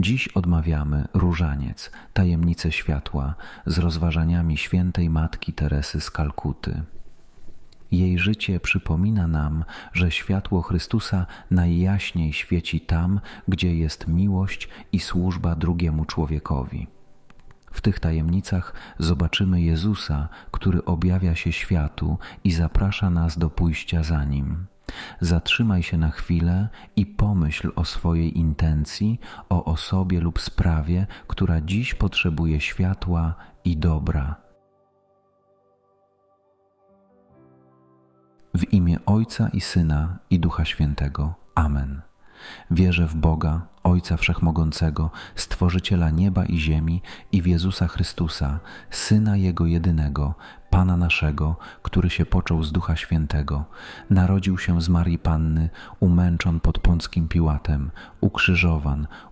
Dziś odmawiamy różaniec, tajemnicę światła z rozważaniami świętej Matki Teresy z Kalkuty. Jej życie przypomina nam, że światło Chrystusa najjaśniej świeci tam, gdzie jest miłość i służba drugiemu człowiekowi. W tych tajemnicach zobaczymy Jezusa, który objawia się światu i zaprasza nas do pójścia za nim. Zatrzymaj się na chwilę i pomyśl o swojej intencji, o osobie lub sprawie, która dziś potrzebuje światła i dobra. W imię Ojca i Syna i Ducha Świętego. Amen. Wierzę w Boga, Ojca Wszechmogącego, Stworzyciela nieba i ziemi i w Jezusa Chrystusa, Syna Jego jedynego, Pana naszego, który się począł z Ducha Świętego, narodził się z Marii Panny, umęczon pod Pąckim Piłatem, ukrzyżowan,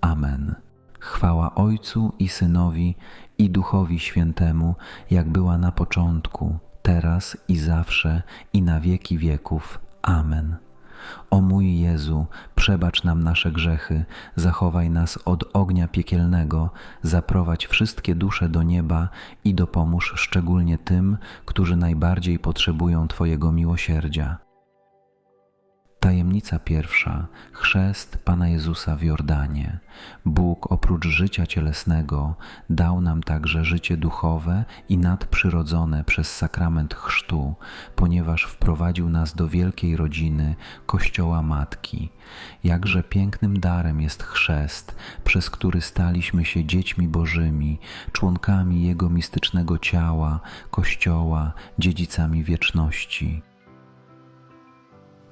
Amen. Chwała Ojcu i Synowi i Duchowi Świętemu, jak była na początku, teraz i zawsze i na wieki wieków. Amen. O mój Jezu, przebacz nam nasze grzechy, zachowaj nas od ognia piekielnego, zaprowadź wszystkie dusze do nieba i dopomóż szczególnie tym, którzy najbardziej potrzebują Twojego miłosierdzia. Tajemnica pierwsza. Chrzest Pana Jezusa w Jordanie. Bóg oprócz życia cielesnego dał nam także życie duchowe i nadprzyrodzone przez sakrament chrztu, ponieważ wprowadził nas do wielkiej rodziny Kościoła Matki. Jakże pięknym darem jest chrzest, przez który staliśmy się dziećmi Bożymi, członkami Jego mistycznego ciała, Kościoła, dziedzicami wieczności.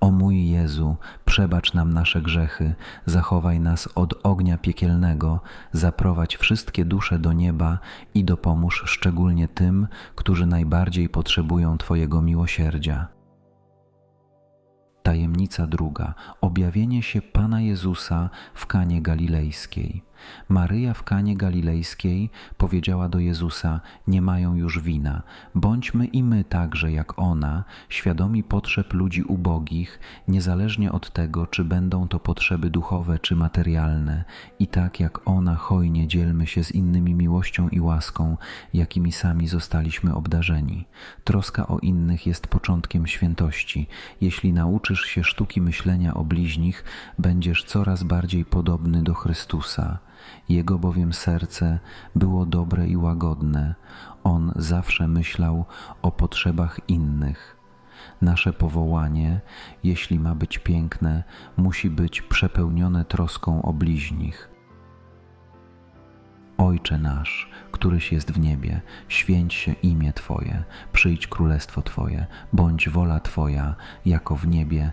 O mój Jezu, przebacz nam nasze grzechy, zachowaj nas od ognia piekielnego, zaprowadź wszystkie dusze do nieba i dopomóż szczególnie tym, którzy najbardziej potrzebują Twojego miłosierdzia. Tajemnica druga. Objawienie się Pana Jezusa w Kanie Galilejskiej. Maryja w Kanie Galilejskiej powiedziała do Jezusa: Nie mają już wina. Bądźmy i my także jak ona, świadomi potrzeb ludzi ubogich, niezależnie od tego, czy będą to potrzeby duchowe czy materialne. I tak jak ona hojnie dzielmy się z innymi miłością i łaską, jakimi sami zostaliśmy obdarzeni. Troska o innych jest początkiem świętości. Jeśli nauczysz się sztuki myślenia o bliźnich, będziesz coraz bardziej podobny do Chrystusa. Jego bowiem serce było dobre i łagodne, on zawsze myślał o potrzebach innych. Nasze powołanie, jeśli ma być piękne, musi być przepełnione troską o bliźnich. Ojcze nasz, któryś jest w niebie, święć się imię Twoje, przyjdź królestwo Twoje, bądź wola Twoja, jako w niebie,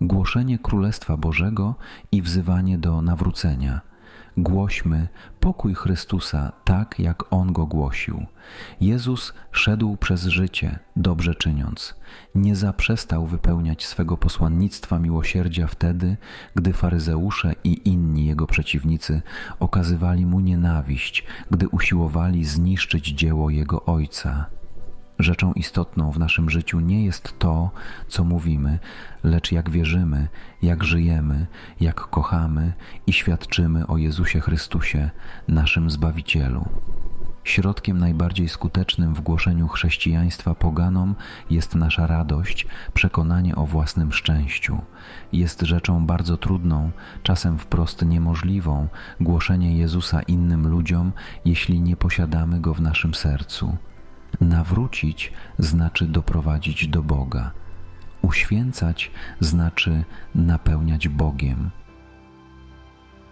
Głoszenie Królestwa Bożego i wzywanie do nawrócenia – Głośmy pokój Chrystusa tak, jak On go głosił. Jezus szedł przez życie, dobrze czyniąc. Nie zaprzestał wypełniać swego posłannictwa miłosierdzia wtedy, gdy faryzeusze i inni jego przeciwnicy okazywali mu nienawiść, gdy usiłowali zniszczyć dzieło jego Ojca. Rzeczą istotną w naszym życiu nie jest to, co mówimy, lecz jak wierzymy, jak żyjemy, jak kochamy i świadczymy o Jezusie Chrystusie, naszym Zbawicielu. Środkiem najbardziej skutecznym w głoszeniu chrześcijaństwa poganom jest nasza radość, przekonanie o własnym szczęściu. Jest rzeczą bardzo trudną, czasem wprost niemożliwą, głoszenie Jezusa innym ludziom, jeśli nie posiadamy go w naszym sercu. Nawrócić znaczy doprowadzić do Boga. Uświęcać znaczy napełniać Bogiem.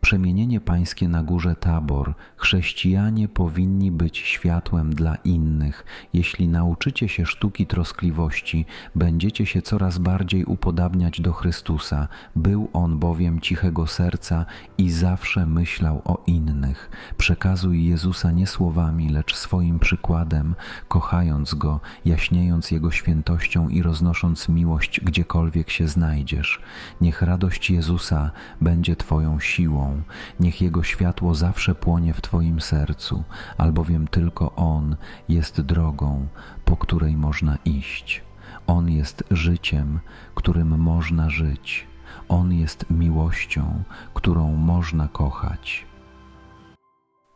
Przemienienie Pańskie na górze Tabor. Chrześcijanie powinni być światłem dla innych. Jeśli nauczycie się sztuki troskliwości, będziecie się coraz bardziej upodabniać do Chrystusa. Był On bowiem cichego serca i zawsze myślał o innych. Przekazuj Jezusa nie słowami, lecz swoim przykładem, kochając Go, jaśniejąc Jego świętością i roznosząc miłość gdziekolwiek się znajdziesz. Niech radość Jezusa będzie Twoją siłą. Niech Jego światło zawsze płonie w Twoim sercu, albowiem tylko On jest drogą, po której można iść. On jest życiem, którym można żyć. On jest miłością, którą można kochać.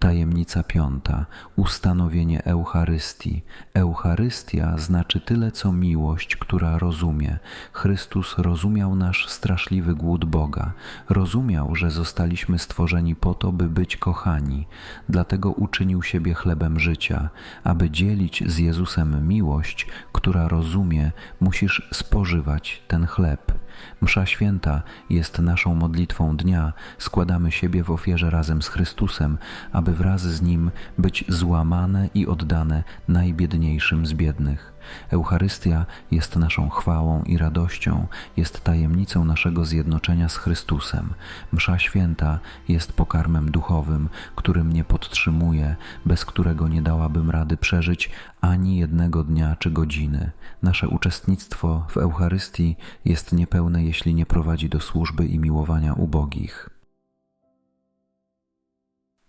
Tajemnica piąta. Ustanowienie Eucharystii. Eucharystia znaczy tyle co miłość, która rozumie. Chrystus rozumiał nasz straszliwy głód Boga. Rozumiał, że zostaliśmy stworzeni po to, by być kochani. Dlatego uczynił siebie chlebem życia. Aby dzielić z Jezusem miłość, która rozumie, musisz spożywać ten chleb. Msza święta jest naszą modlitwą dnia. Składamy siebie w ofierze razem z Chrystusem, aby wraz z Nim być złamane i oddane najbiedniejszym z biednych. Eucharystia jest naszą chwałą i radością, jest tajemnicą naszego zjednoczenia z Chrystusem. Msza święta jest pokarmem duchowym, który mnie podtrzymuje, bez którego nie dałabym rady przeżyć ani jednego dnia czy godziny. Nasze uczestnictwo w Eucharystii jest niepełne, jeśli nie prowadzi do służby i miłowania ubogich.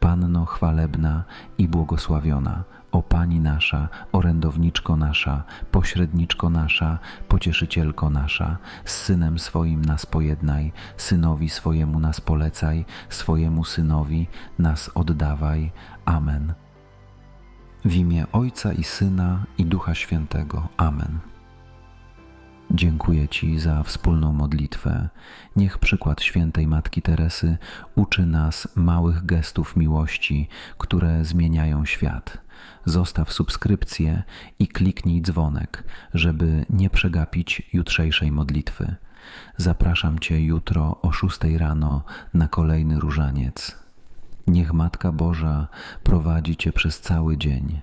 Panno chwalebna i błogosławiona, o Pani nasza, orędowniczko nasza, pośredniczko nasza, pocieszycielko nasza, z Synem swoim nas pojednaj, Synowi swojemu nas polecaj, swojemu Synowi nas oddawaj. Amen. W imię Ojca i Syna i Ducha Świętego. Amen. Dziękuję Ci za wspólną modlitwę. Niech przykład świętej Matki Teresy uczy nas małych gestów miłości, które zmieniają świat. Zostaw subskrypcję i kliknij dzwonek, żeby nie przegapić jutrzejszej modlitwy. Zapraszam Cię jutro o 6 rano na kolejny różaniec. Niech Matka Boża prowadzi Cię przez cały dzień